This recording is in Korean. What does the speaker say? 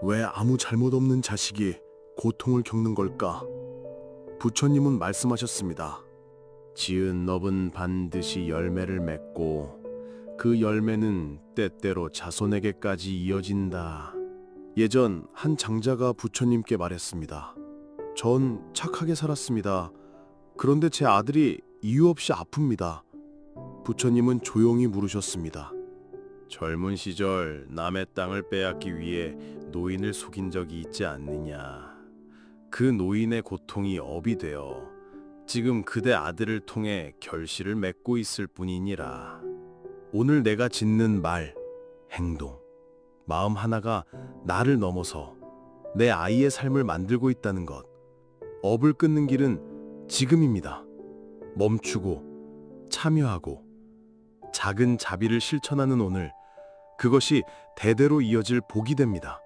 왜 아무 잘못 없는 자식이 고통을 겪는 걸까? 부처님은 말씀하셨습니다. 지은 넙은 반드시 열매를 맺고 그 열매는 때때로 자손에게까지 이어진다. 예전 한 장자가 부처님께 말했습니다. 전 착하게 살았습니다. 그런데 제 아들이 이유 없이 아픕니다. 부처님은 조용히 물으셨습니다. 젊은 시절 남의 땅을 빼앗기 위해 노인을 속인 적이 있지 않느냐. 그 노인의 고통이 업이 되어 지금 그대 아들을 통해 결실을 맺고 있을 뿐이니라. 오늘 내가 짓는 말, 행동, 마음 하나가 나를 넘어서 내 아이의 삶을 만들고 있다는 것. 업을 끊는 길은 지금입니다. 멈추고 참여하고 작은 자비를 실천하는 오늘 그것이 대대로 이어질 복이 됩니다.